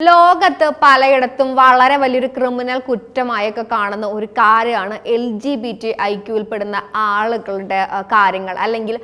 ലോകത്ത് പലയിടത്തും വളരെ വലിയൊരു ക്രിമിനൽ കുറ്റമായൊക്കെ കാണുന്ന ഒരു കാര്യമാണ് എൽ ജി ബി ടി ഐക്യുവിൽപ്പെടുന്ന ആളുകളുടെ കാര്യങ്ങൾ. അല്ലെങ്കിൽ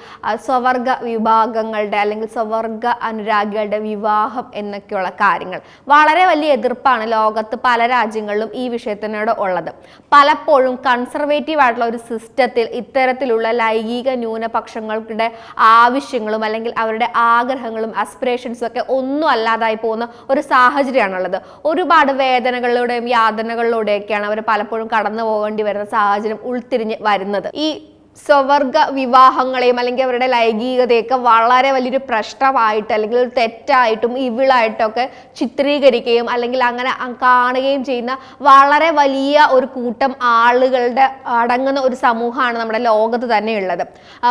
സ്വവർഗ വിഭാഗങ്ങളുടെ അല്ലെങ്കിൽ സ്വവർഗ അനുരാഗികളുടെ വിവാഹം എന്നൊക്കെയുള്ള കാര്യങ്ങൾ. വളരെ വലിയ എതിർപ്പാണ് ലോകത്ത് പല രാജ്യങ്ങളിലും ഈ വിഷയത്തിനോട് ഉള്ളത്. പലപ്പോഴും കൺസർവേറ്റീവ് ആയിട്ടുള്ള ഒരു സിസ്റ്റത്തിൽ ഇത്തരത്തിലുള്ള ലൈംഗിക ന്യൂനപക്ഷങ്ങളുടെ ആവശ്യങ്ങളും അല്ലെങ്കിൽ അവരുടെ ആഗ്രഹങ്ങളും അസ്പിറേഷൻസും ഒക്കെ ഒന്നും അല്ലാതായി പോകുന്ന ഒരു സാഹചര്യമാണുള്ളത്. ഒരുപാട് വേദനകളിലൂടെയും യാതനകളിലൂടെയൊക്കെയാണ് അവർ പലപ്പോഴും കടന്നു പോകേണ്ടി വരുന്ന സാഹചര്യം ഉൾത്തിരിഞ്ഞ് വരുന്നത്. ഈ സ്വവർഗ വിവാഹങ്ങളെയും അല്ലെങ്കിൽ അവരുടെ ലൈംഗികതയൊക്കെ വളരെ വലിയൊരു പ്രശ്നമായിട്ട് അല്ലെങ്കിൽ തെറ്റായിട്ടും ഇവിളായിട്ടൊക്കെ ചിത്രീകരിക്കുകയും അല്ലെങ്കിൽ അങ്ങനെ കാണുകയും ചെയ്യുന്ന വളരെ വലിയ ഒരു കൂട്ടം ആളുകളുടെ അടങ്ങുന്ന ഒരു സമൂഹമാണ് നമ്മുടെ ലോകത്ത് തന്നെ ഉള്ളത്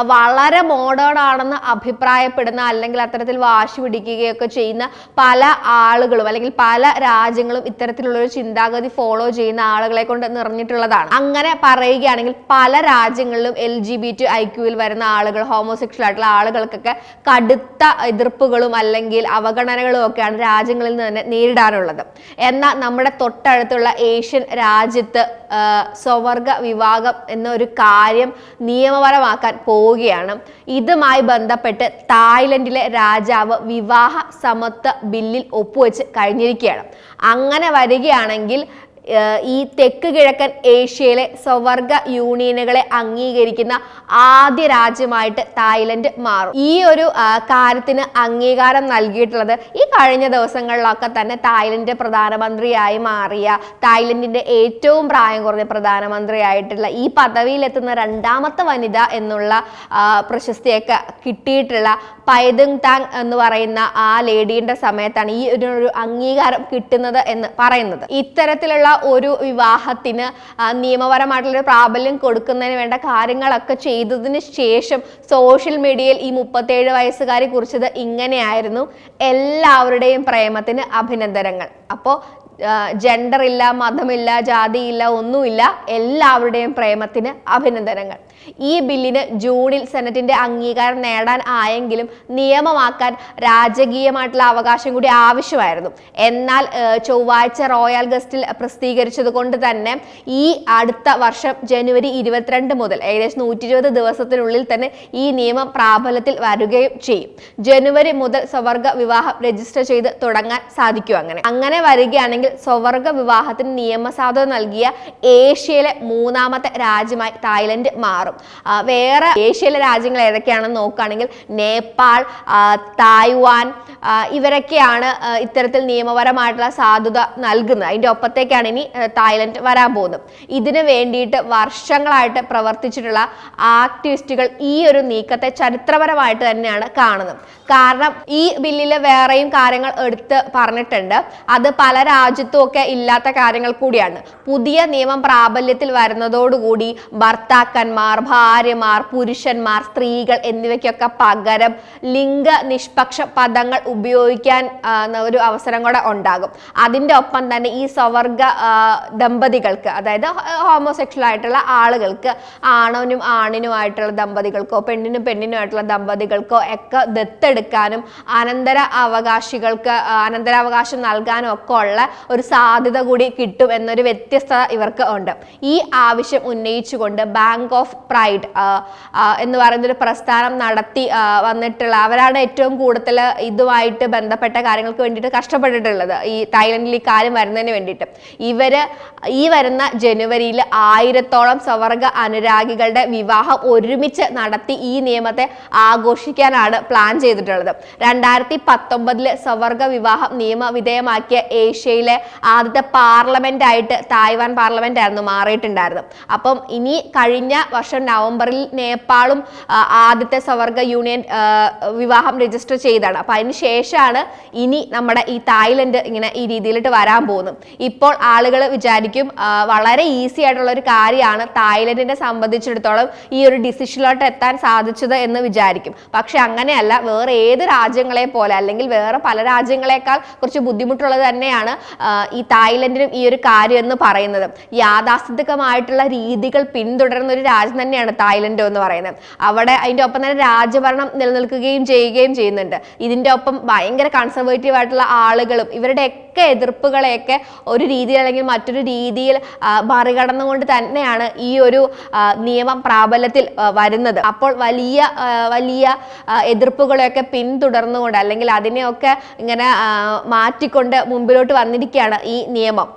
വളരെ മോഡേൺ ആണെന്ന് അഭിപ്രായപ്പെടുന്ന അല്ലെങ്കിൽ അത്തരത്തിൽ വാശി പിടിക്കുകയൊക്കെ ചെയ്യുന്ന പല ആളുകളും അല്ലെങ്കിൽ പല രാജ്യങ്ങളും ഇത്തരത്തിലുള്ള ഒരു ചിന്താഗതി ഫോളോ ചെയ്യുന്ന ആളുകളെ കൊണ്ട് നിറഞ്ഞിട്ടുള്ളതാണ്. അങ്ങനെ പറയുകയാണെങ്കിൽ പല രാജ്യങ്ങളിലും ജി ബി ടി ക്യൂവിൽ വരുന്ന ആളുകൾ ഹോമോസെക്ഷൽ ആയിട്ടുള്ള ആളുകൾക്കൊക്കെ കടുത്ത എതിർപ്പുകളും അല്ലെങ്കിൽ അവഗണനകളും ഒക്കെയാണ് രാജ്യങ്ങളിൽ നിന്ന് തന്നെ നേരിടാനുള്ളത്. എന്നാൽ നമ്മുടെ തൊട്ടടുത്തുള്ള ഏഷ്യൻ രാജ്യത്ത് സ്വവർഗ വിവാഹം എന്നൊരു കാര്യം നിയമപരമാക്കാൻ പോവുകയാണ്. ഇതുമായി ബന്ധപ്പെട്ട് തായ്ലൻഡിലെ രാജാവ് വിവാഹ സമത്വ ബില്ലിൽ ഒപ്പുവെച്ച് കഴിഞ്ഞിരിക്കുകയാണ്. അങ്ങനെ വരികയാണെങ്കിൽ ഈ തെക്ക് കിഴക്കൻ ഏഷ്യയിലെ സ്വവർഗ യൂണിയനുകളെ അംഗീകരിക്കുന്ന ആദ്യ രാജ്യമായിട്ട് തായ്ലൻഡ് മാറും. ഈ ഒരു കാര്യത്തിന് അംഗീകാരം നൽകിയിട്ടുള്ളത് ഈ കഴിഞ്ഞ ദിവസങ്ങളിലൊക്കെ തന്നെ തായ്ലൻഡ് പ്രധാനമന്ത്രിയായി മാറിയ തായ്ലൻഡിന്റെ ഏറ്റവും പ്രായം കുറഞ്ഞ പ്രധാനമന്ത്രിയായിട്ടുള്ള ഈ പദവിയിലെത്തുന്ന രണ്ടാമത്തെ വനിത എന്നുള്ള പ്രശസ്തിയൊക്കെ കിട്ടിയിട്ടുള്ള പൈതുങ് താങ് എന്ന് പറയുന്ന ആ ലേഡിയുടെ സമയത്താണ് ഈ ഒരു അംഗീകാരം കിട്ടുന്നത് എന്ന് പറയുന്നത്. ഇത്തരത്തിലുള്ള ഒരു വിവാഹത്തിന് നിയമപരമായിട്ടുള്ളൊരു പ്രാബല്യം കൊടുക്കുന്നതിന് വേണ്ട കാര്യങ്ങളൊക്കെ ചെയ്തതിന് ശേഷം സോഷ്യൽ മീഡിയയിൽ ഈ മുപ്പത്തേഴ് വയസ്സുകാരി കുറിച്ചത് ഇങ്ങനെയായിരുന്നു. എല്ലാവരുടെയും പ്രേമത്തിന് അഭിനന്ദനങ്ങൾ. അപ്പോൾ ജെൻഡർ ഇല്ല മതമില്ല ജാതിയില്ല ഒന്നുമില്ല എല്ലാവരുടെയും പ്രേമത്തിന് അഭിനന്ദനങ്ങൾ. ഈ ബില്ലിന് ജൂണിൽ സെനറ്റിന്റെ അംഗീകാരം നേടാൻ ആയെങ്കിലും നിയമമാക്കാൻ രാജകീയമായിട്ടുള്ള അവകാശം കൂടി ആവശ്യമായിരുന്നു. എന്നാൽ ചൊവ്വാഴ്ച റോയൽ ഗസ്റ്റിൽ പ്രസിദ്ധീകരിച്ചത് കൊണ്ട് തന്നെ ഈ അടുത്ത വർഷം ജനുവരി ഇരുപത്തിരണ്ട് മുതൽ ഏകദേശം നൂറ്റി ഇരുപത് ദിവസത്തിനുള്ളിൽ തന്നെ ഈ നിയമം പ്രാബല്യത്തിൽ വരികയും ചെയ്യും. ജനുവരി മുതൽ സ്വവർഗ വിവാഹം രജിസ്റ്റർ ചെയ്ത് തുടങ്ങാൻ സാധിക്കും അങ്ങനെ. അങ്ങനെ വരികയാണെങ്കിൽ സ്വവർഗ വിവാഹത്തിന് നിയമസാധുത നൽകിയ ഏഷ്യയിലെ മൂന്നാമത്തെ രാജ്യമായി തായ്ലൻഡ് മാറും. ആ, വേറെ ഏഷ്യയിലെ രാജ്യങ്ങൾ ഏതൊക്കെയാണെന്ന് നോക്കുകയാണെങ്കിൽ നേപ്പാൾ തായ്വാൻ ഇവരൊക്കെയാണ് ഇത്തരത്തിൽ നിയമപരമായിട്ടുള്ള സാധുത നൽകുന്നത്. അതിന്റെ ഒപ്പത്തേക്കാണ് ഇനി തായ്ലൻഡ് വരാൻ പോകുന്നത്. ഇതിനു വേണ്ടിയിട്ട് വർഷങ്ങളായിട്ട് പ്രവർത്തിച്ചിട്ടുള്ള ആക്ടിവിസ്റ്റുകൾ ഈ ഒരു നീക്കത്തെ ചരിത്രപരമായിട്ട് തന്നെയാണ് കാണുന്നത്. കാരണം ഈ ബില്ലിൽ വേറെയും കാര്യങ്ങൾ എടുത്ത് പറഞ്ഞിട്ടുണ്ട്. അത് പല രാജ്യത്തും ഒക്കെ ഇല്ലാത്ത കാര്യങ്ങൾ കൂടിയാണ്. പുതിയ നിയമം പ്രാബല്യത്തിൽ വരുന്നതോടുകൂടി ഭർത്താക്കന്മാർ ഭാര്യമാർ പുരുഷന്മാർ സ്ത്രീകൾ എന്നിവയ്ക്കൊക്കെ പകരം ലിംഗ നിഷ്പക്ഷ പദങ്ങൾ ഉപയോഗിക്കാൻ ഒരു അവസരം കൂടെ ഉണ്ടാകും. അതിന്റെ ഒപ്പം തന്നെ ഈ സ്വവർഗ ദമ്പതികൾക്ക് അതായത് ഹോമോസെക്ഷൽ ആയിട്ടുള്ള ആളുകൾക്ക് ആണവനും ആണിനുമായിട്ടുള്ള ദമ്പതികൾക്കോ പെണ്ണിനും പെണ്ണിനുമായിട്ടുള്ള ദമ്പതികൾക്കോ ഒക്കെ ദത്തെടുക്കാനും അനന്തര അവകാശികൾക്ക് അനന്തരാവകാശം നൽകാനും ഒക്കെ ഉള്ള ഒരു സാധ്യത കൂടി കിട്ടും എന്നൊരു വ്യത്യസ്തത ഇവർക്ക് ഉണ്ട്. ഈ ആവശ്യം ഉന്നയിച്ചുകൊണ്ട് ബാങ്ക് ഓഫ് പ്രൈഡ് എന്ന് പറയുന്നൊരു പ്രസ്ഥാനം നടത്തി വന്നിട്ടുള്ള അവരാണ് ഏറ്റവും കൂടുതൽ ഇതുമായിട്ട് ബന്ധപ്പെട്ട കാര്യങ്ങൾക്ക് വേണ്ടിയിട്ട് കഷ്ടപ്പെട്ടിട്ടുള്ളത്. ഈ തായ്ലൻഡിൽ ഈ കാര്യം വരുന്നതിന് വേണ്ടിയിട്ട്. ഇവർ ഈ വരുന്ന ജനുവരിയിൽ ആയിരത്തോളം സ്വവർഗ അനുരാഗികളുടെ വിവാഹം ഒരുമിച്ച് നടത്തി ഈ നിയമത്തെ ആഘോഷിക്കാനാണ് പ്ലാൻ ചെയ്തിട്ടുള്ളത്. രണ്ടായിരത്തി പത്തൊമ്പതിൽ സ്വവർഗ വിവാഹം നിയമവിധേയമാക്കിയ ഏഷ്യയിലെ ആദ്യത്തെ പാർലമെന്റ് ആയിട്ട് തായ്വാൻ പാർലമെന്റ് ആയിരുന്നു മാറിയിട്ടുണ്ടായിരുന്നു അപ്പം ഇനി കഴിഞ്ഞ വർഷം നവംബറിൽ നേപ്പാളും ആദ്യത്തെ സവർഗ യൂണിയൻ വിവാഹം രജിസ്റ്റർ ചെയ്താണ് അപ്പം അതിന് ശേഷമാണ് ഇനി നമ്മുടെ ഈ തായ്ലൻഡ് ഇങ്ങനെ ഈ രീതിയിലിട്ട് വരാൻ പോകുന്നത്. ഇപ്പോൾ ആളുകൾ വിചാരിക്കും വളരെ ഈസി ആയിട്ടുള്ള ഒരു കാര്യമാണ് തായ്ലൻഡിനെ സംബന്ധിച്ചിടത്തോളം ഈ ഒരു ഡിസിഷനിലോട്ട് എത്താൻ സാധിച്ചത് എന്ന് വിചാരിക്കും. പക്ഷെ അങ്ങനെയല്ല വേറെ ഏത് രാജ്യങ്ങളെ പോലെ അല്ലെങ്കിൽ വേറെ പല രാജ്യങ്ങളെക്കാൾ കുറച്ച് ബുദ്ധിമുട്ടുള്ളത് തന്നെയാണ് ഈ തായ്ലൻഡിനും ഈ ഒരു കാര്യം എന്ന് പറയുന്നത്. യാഥാസ്ഥിതികമായിട്ടുള്ള രീതികൾ പിന്തുടരുന്ന ഒരു രാജ്യം തന്നെയാണ് തായ്ലൻഡ് എന്ന് പറയുന്നത്. അവിടെ അതിന്റെ ഒപ്പം തന്നെ രാജഭരണം നിലനിൽക്കുകയും ചെയ്യുകയും ചെയ്യുന്നുണ്ട്. ഇതിന്റെ ഒപ്പം ഭയങ്കര കൺസർവേറ്റീവ് ആയിട്ടുള്ള ആളുകളും ഇവരുടെയൊക്കെ എതിർപ്പുകളെയൊക്കെ ഒരു രീതിയിൽ അല്ലെങ്കിൽ മറ്റൊരു രീതിയിൽ മറികടന്നുകൊണ്ട് തന്നെയാണ് ഈ ഒരു നിയമം പ്രാബല്യത്തിൽ വരുന്നത്. അപ്പോൾ വലിയ വലിയ എതിർപ്പുകളെയൊക്കെ പിന്തുടർന്നുകൊണ്ട് അല്ലെങ്കിൽ അതിനെയൊക്കെ ഇങ്ങനെ മാറ്റിക്കൊണ്ട് മുമ്പിലോട്ട് വന്നിരിക്കുകയാണ് ഈ നിയമം.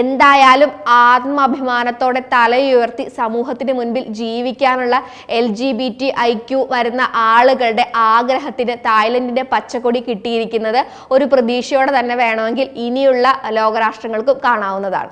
എന്തായാലും ആത്മാഭിമാനത്തോടെ തലയുയർത്തി സമൂഹത്തിന് മുൻപിൽ ജീവിക്കാനുള്ള L G B T I Q വരുന്ന ആളുകളുടെ ആഗ്രഹത്തിന് തായ്ലൻഡിന്റെ പച്ചക്കൊടി കിട്ടിയിരിക്കുന്നത് ഒരു പ്രതീക്ഷയോടെ തന്നെ വേണമെങ്കിൽ ഇനിയുള്ള ലോകരാഷ്ട്രങ്ങൾക്കും കാണാവുന്നതാണ്.